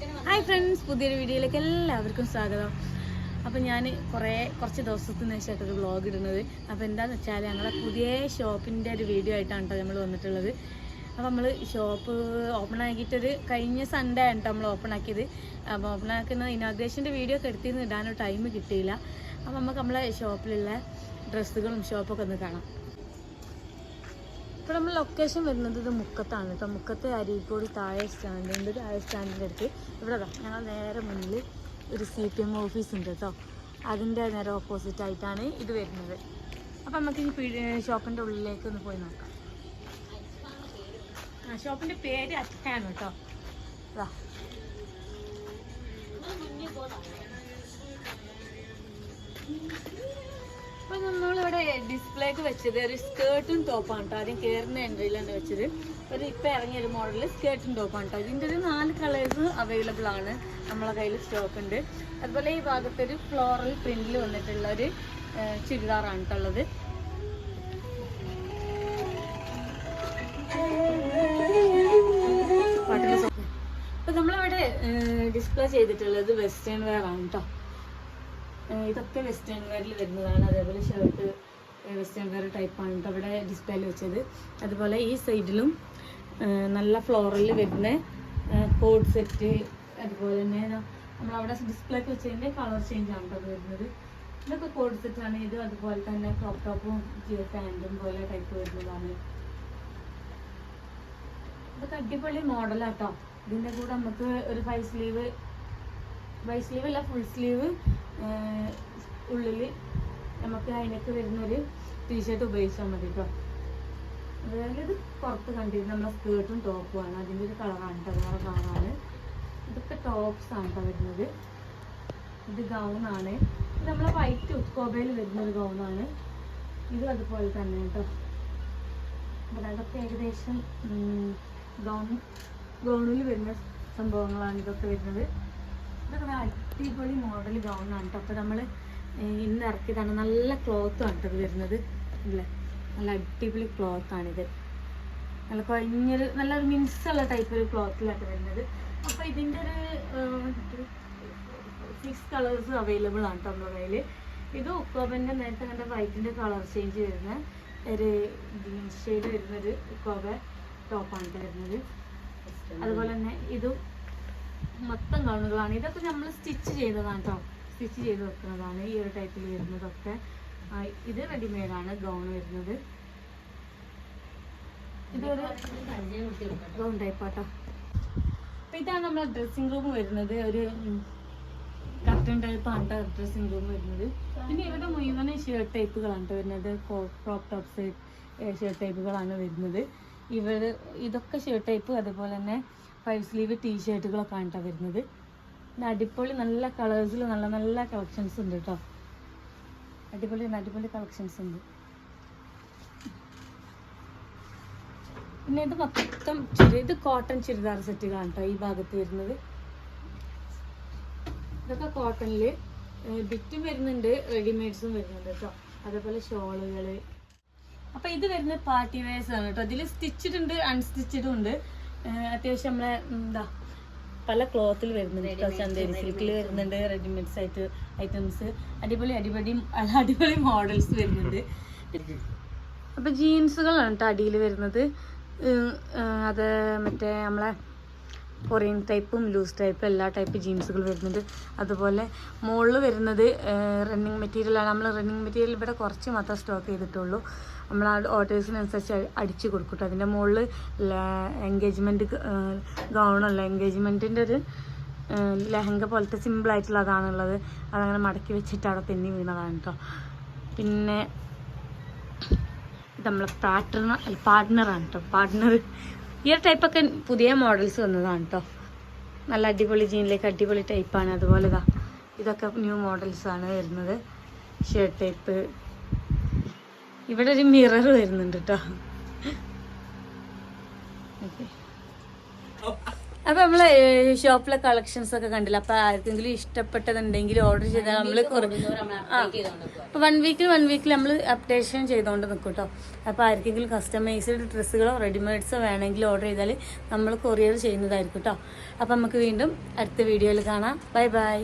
Hi friends പുതിയൊരു വീഡിയോയിലേക്ക് എല്ലാവർക്കും സ്വാഗതം. അപ്പം ഞാൻ കുറേ കുറച്ച് ദിവസത്തിന് ഒരു വ്ളോഗ് ഇടുന്നത്. അപ്പോൾ എന്താണെന്ന് വെച്ചാൽ ഞങ്ങളെ പുതിയ ഷോപ്പിന്റെ ഒരു വീഡിയോ ആയിട്ടാണ് കേട്ടോ നമ്മൾ വന്നിട്ടുള്ളത്. അപ്പോൾ നമ്മൾ ഷോപ്പ് ഓപ്പൺ ആക്കിയിട്ടൊരു കഴിഞ്ഞ സൺഡേ ആണ് നമ്മൾ ഓപ്പൺ ആക്കിയത്. അപ്പോൾ ഓപ്പൺ ആക്കുന്ന ഇനോഗ്രേഷന്റെ വീഡിയോ ഒക്കെ എടുത്തിരുന്ന്. ഇടാനോ ടൈം കിട്ടിയില്ല. അപ്പോൾ നമുക്ക് നമ്മളെ ഷോപ്പിലുള്ള ഡ്രസ്സുകളും ഷോപ്പൊക്കെ ഒന്ന് കാണാം. ഇപ്പോൾ നമ്മൾ ലൊക്കേഷൻ വരുന്നത്. ഇത് മുക്കത്താണ് കേട്ടോ മുക്കത്തെ അരീക്കോട് താഴെ സ്റ്റാൻഡ് ഉണ്ട്. താഴെ സ്റ്റാൻഡിന്റെ അടുത്ത്. ഇവിടെ ഞങ്ങൾ നേരെ മുന്നിൽ ഒരു സി പി എം ഓഫീസ് ഉണ്ട് കേട്ടോ അതിന്റെ നേരെ ഓപ്പോസിറ്റ് ആയിട്ടാണ് ഇത് വരുന്നത്. അപ്പം നമുക്ക് ഈ ഷോപ്പിന്റെ ഉള്ളിലേക്ക് ഒന്ന് പോയി നോക്കാം. ആ ഷോപ്പിന്റെ പേര് അറ്റാണ് കേട്ടോ ദാ. അപ്പൊ നമ്മളിവിടെ ഡിസ്പ്ലേക്ക് വെച്ചത് ഒരു സ്കേർട്ടും ടോപ്പാണ് കേട്ടോ ആദ്യം കയറുന്ന എൻട്രിയിലാണ് വെച്ചത്. ഒരു ഇപ്പൊ ഇറങ്ങിയ ഒരു മോഡൽ സ്കേർട്ടും ടോപ്പാണ് കേട്ടോ ഇതിന്റെ ഒരു നാല് കളേഴ്സ് അവൈലബിൾ ആണ് നമ്മളെ കയ്യിൽ സ്റ്റോക്ക് ഉണ്ട്. അതുപോലെ ഈ ഭാഗത്ത് ഒരു ഫ്ലോറൽ പ്രിന്റിൽ വന്നിട്ടുള്ള ഒരു ചുരിദാറാണ് കേട്ടോ ഉള്ളത്. അപ്പൊ നമ്മളിവിടെ ഡിസ്പ്ലേ ചെയ്തിട്ടുള്ളത് വെസ്റ്റേൺ വെയർ ആണ് കേട്ടോ ഇതൊക്കെ വെസ്റ്റേൺ വെയറിൽ വരുന്നതാണ്. അതേപോലെ ഷർട്ട് വെസ്റ്റേൺ വെയർ ടൈപ്പാണ് കേട്ടോ അവിടെ ഡിസ്പ്ലേയിൽ വെച്ചത്. അതുപോലെ ഈ സൈഡിലും നല്ല ഫ്ലോറിൽ വരുന്ന കോഡ് സെറ്റ് അതുപോലെ തന്നെ നമ്മളവിടെ ഡിസ്പ്ലേക്ക് വെച്ചതിന്റെ കളർ ചേഞ്ച് ആണ് കേട്ടോ വരുന്നത്. ഇതൊക്കെ കോഡ് സെറ്റാണ് ഇത് അതുപോലെ തന്നെ ക്രോപ്പ് ടോപ്പും പാന്റും പോലെ ടൈപ്പ് വരുന്നതാണ്. ഇതൊക്കെ അടിപൊളി മോഡലാട്ടോ ഇതിന്റെ കൂടെ നമുക്ക് ഒരു ഫൈവ് സ്ലീവ് ഫൈവ് സ്ലീവ് അല്ല ഫുൾ സ്ലീവ് ഉള്ളിൽ നമുക്ക് അതിനൊക്കെ വരുന്നൊരു ടീഷർട്ട് ഉപയോഗിച്ചാൽ മതി കേട്ടോ അതുപോലെ ഇത് പുറത്ത് കണ്ടിരുന്ന നമ്മളെ സ്കേർട്ടും ടോപ്പുമാണ് അതിന്റെ ഒരു കളറാണ് കേട്ടോ വേറെ കളറാണ് ഇതൊക്കെ ടോപ്സ് ആണ് കേട്ടോ വരുന്നത്. ഇത് ഗൗണാണ് ഇത് നമ്മളെ വൈറ്റ് ഉത്കോബയിൽ വരുന്നൊരു ഗൗണാണ് ഇത് അതുപോലെ തന്നെ കേട്ടോ അതൊക്കെ ഏകദേശം ഗൗൺ ഗൗണിൽ വരുന്ന സംഭവങ്ങളാണ് ഇതൊക്കെ വരുന്നത്. അടിപൊളി മോഡൽ ഗൗൺ കേട്ടോ അപ്പോൾ നമ്മൾ ഇന്ന് ഇറക്കിയതാണ് നല്ല ക്ലോത്ത് ആണ് കേട്ടോ വരുന്നത്. ഇല്ലേ നല്ല അടിപൊളി ക്ലോത്ത് ആണിത് നല്ല കുഴഞ്ഞൊരു നല്ലൊരു മിൻസ് ഉള്ള ടൈപ്പ് ഒരു ക്ലോത്തിലാണ് വരുന്നത്. അപ്പോൾ ഇതിന്റെ ഒരു സിക്സ് കളേഴ്സ് അവൈലബിൾ ആണ് കേട്ടോ നമ്മുടെ കയ്യിൽ ഇത് ഉക്കോബന്റെ നേരത്തെ കണ്ട വൈറ്റിന്റെ കളർ ചേഞ്ച് വരുന്ന ഒരു ഗ്രീൻ ഷെയ്ഡ് വരുന്നൊരു ഉക്കോബ ടോപ്പാണ് വരുന്നത്. അതുപോലെ തന്നെ ഇതും മൊത്തം ഗൗണുകളാണ് ഇതൊക്കെ നമ്മൾ സ്റ്റിച്ച് ചെയ്തതാണ് കേട്ടോ സ്റ്റിച്ച് ചെയ്ത് വെക്കുന്നതാണ് ഈ ഒരു ടൈപ്പിൽ വരുന്നതൊക്കെ. ഇത് റെഡിമെയ്ഡാണ് ഗൗൺ വരുന്നത്. ഇതൊരു ഗൗൺ ടൈപ്പാട്ടോ അപ്പൊ ഇതാണ് നമ്മളെ ഡ്രസ്സിംഗ് റൂം വരുന്നത്. ഒരു കർട്ടൺ ടൈപ്പാണ് ഡ്രസ്സിംഗ് റൂം വരുന്നത്. പിന്നെ ഇവിടെ മുഴുവൻ ഷർട്ട് ടൈപ്പുകളാണ് വരുന്നത്. ക്രോപ്പ് ടോപ്സ് ഷർട്ട് ടൈപ്പുകളാണ് വരുന്നത്. ഇവർ ഇതൊക്കെ ഷർട്ട് ടൈപ്പ് അതുപോലെ തന്നെ ഫൈവ് സ്ലീവ് ടീ ഷർട്ടുകളൊക്കെ ആണ് കേട്ടോ വരുന്നത് അടിപൊളി നല്ല കളേഴ്സിൽ നല്ല നല്ല കളക്ഷൻസ് ഉണ്ട് കേട്ടോ അടിപൊളി അടിപൊളി കളക്ഷൻസ് ഉണ്ട്. പിന്നെ ഇത് മൊത്തം ചുരി ഇത് കോട്ടൺ ചുരിദാർ സെറ്റുകളാണ് കേട്ടോ ഈ ഭാഗത്ത് വരുന്നത്. ഇതൊക്കെ കോട്ടണിൽ ബിറ്റും വരുന്നുണ്ട് റെഡിമെയ്ഡ്സും വരുന്നുണ്ട് കേട്ടോ അതേപോലെ ഷോളുകൾ. അപ്പൊ ഇത് വരുന്നത് പാർട്ടി വെയർസ് ആണ് കേട്ടോ ഇതിൽ സ്റ്റിച്ചിട്ടുണ്ട് അൺസ്റ്റിച്ചിടും ഉണ്ട്. അത്യാവശ്യം നമ്മളെ എന്താ പല ക്ലോത്തിൽ വരുന്നുണ്ട്. ചന്തേരി സിൽക്കിൽ വരുന്നുണ്ട്. റെഡിമെയ്ഡ്സ് ആയിട്ട് ഐറ്റംസ് അടിപൊളി അടിപൊളി അടിപൊളി മോഡൽസ് വരുന്നുണ്ട്. അപ്പൊ ജീൻസുകളാണ് കേട്ടോ അടിയിൽ വരുന്നത്. അത് മറ്റേ നമ്മളെ കൊറിയൻ ടൈപ്പും ലൂസ് ടൈപ്പും എല്ലാ ടൈപ്പ് ജീൻസുകൾ വരുന്നുണ്ട്. അതുപോലെ മുകളിൽ വരുന്നത് റണ്ണിങ് മെറ്റീരിയലാണ് നമ്മൾ റണ്ണിങ് മെറ്റീരിയൽ ഇവിടെ കുറച്ച് മാത്രം സ്റ്റോക്ക് ചെയ്തിട്ടുള്ളൂ. നമ്മൾ ആ ഓർഡേഴ്സിനനുസരിച്ച് അടിച്ച് കൊടുക്കും അതിന്റെ മുകളിൽ എൻഗേജ്മെന്റ് ഗൗണല്ല എൻഗേജ്മെന്റിന്റെ ഒരു ലെഹങ്ക പോലത്തെ സിമ്പിളായിട്ടുള്ള അതാണുള്ളത്. അതങ്ങനെ മടക്കി വെച്ചിട്ട് അവിടെ തെന്നി വീണതാണ് കേട്ടോ പിന്നെ നമ്മളെ പാർട്ട്ണർ പാർട്ട്ണറാണ് കേട്ടോ പാർട്ട്ണർ ഈ ഒരു ടൈപ്പൊക്കെ പുതിയ മോഡൽസ് വന്നതാണ് കേട്ടോ നല്ല അടിപൊളി ജീനിലേക്ക് അടിപൊളി ടൈപ്പാണ് അതുപോലെ ഇതാ ഇതൊക്കെ ന്യൂ മോഡൽസ് ആണ് വരുന്നത്. ഷർട്ട് ടൈപ്പ് ഇവിടെ ഒരു മിറർ വരുന്നുണ്ട് കേട്ടോ അപ്പൊ നമ്മൾ ഷോപ്പിലെ കളക്ഷൻസ് ഒക്കെ കണ്ടില്ല? അപ്പൊ ആർക്കെങ്കിലും ഇഷ്ടപ്പെട്ടതുണ്ടെങ്കിൽ ഓർഡർ ചെയ്താൽ നമ്മൾ അപ്പൊ വൺ വീക്കിൽ വൺ വീക്കിൽ നമ്മൾ അപ്ഡേഷൻ ചെയ്തുകൊണ്ട് നിൽക്കും കേട്ടോ അപ്പൊ ആർക്കെങ്കിലും കസ്റ്റമൈസ്ഡ് ഡ്രസ്സുകളോ റെഡിമെയ്ഡ്സോ വേണമെങ്കിൽ ഓർഡർ ചെയ്താൽ നമ്മൾ കൊറിയർ ചെയ്യുന്നതായിരിക്കും കേട്ടോ അപ്പൊ നമുക്ക് വീണ്ടും അടുത്ത വീഡിയോയിൽ കാണാം. Bye bye